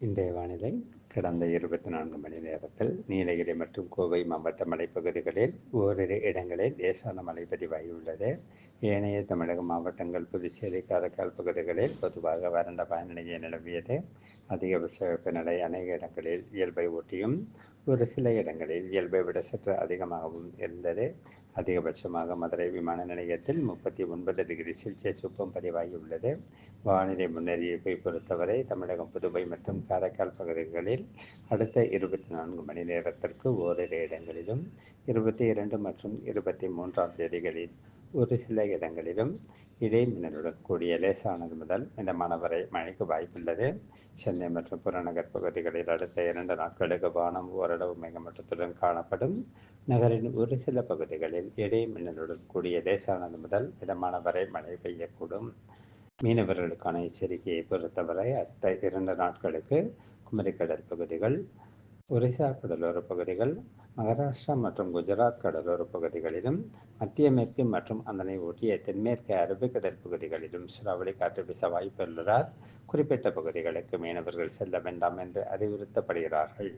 இன்றைய வானிலை கடந்த இருபத்தி நான்கு மணி நேரத்தில் நீலகிரி மற்றும் கோவை மாவட்ட மலைப்பகுதிகளில் ஓரிரு இடங்களில் லேசான மழை பதிவாகியுள்ளது. ஏனைய தமிழக மாவட்டங்கள் புதுச்சேரி காரைக்கால் பகுதிகளில் பொதுவாக வறண்ட வானிலையை நிலவியது. அதிகபட்ச வெப்பநிலை அநேக இடங்களில் இயல்பை ஒட்டியும் ஒரு சில இடங்களில் இயல்பை விட சற்று அதிகமாகவும் இருந்தது. அதிகபட்சமாக மதுரை விமான நிலையத்தில் முப்பத்தி ஒன்பது டிகிரி செல்சியஸ் வெப்பம் பதிவாகியுள்ளது. வானிலை முன்னறிவிப்பை பொறுத்தவரை தமிழகம் புதுவை மற்றும் காரைக்கால் பகுதிகளில் அடுத்த இருபத்தி நான்கு மணி நேரத்திற்கு ஓரிரு இடங்களிலும் இருபத்தி இரண்டு மற்றும் இருபத்தி மூன்றாம் தேதிகளில் ஒரு சில இடங்களிலும் இடைமின்னலுடன் கூடிய லேசானது முதல் மிதமான வரை மழைக்கு வாய்ப்புள்ளது. சென்னை மற்றும் புறநகர் பகுதிகளில் அடுத்த இரண்டு நாட்களுக்கு வானம் ஓரளவு மேகமட்டத்துடன் காணப்படும். நகரின் ஒரு சில பகுதிகளில் இடைமின்னலுடன் கூடிய லேசானது முதல் மிதமான வரை மழை பெய்யக்கூடும். மீனவர்களுக்கான எச்சரிக்கையை பொறுத்தவரை அடுத்த இரண்டு நாட்களுக்கு குமரிக்கடல் பகுதிகள் ஒரிசா கடலோர பகுதிகள் மகாராஷ்டிரா மற்றும் குஜராத் கடலோர பகுதிகளிலும் மத்திய மேற்கு மற்றும் அதனை ஒட்டிய தென்மேற்கு அரபிக்கடல் பகுதிகளிலும் சூறாவளி காற்று வீச வாய்ப்புள்ளதால் குறிப்பிட்ட பகுதிகளுக்கு மீனவர்கள் செல்ல வேண்டாம் என்று அறிவுறுத்தப்படுகிறார்கள்.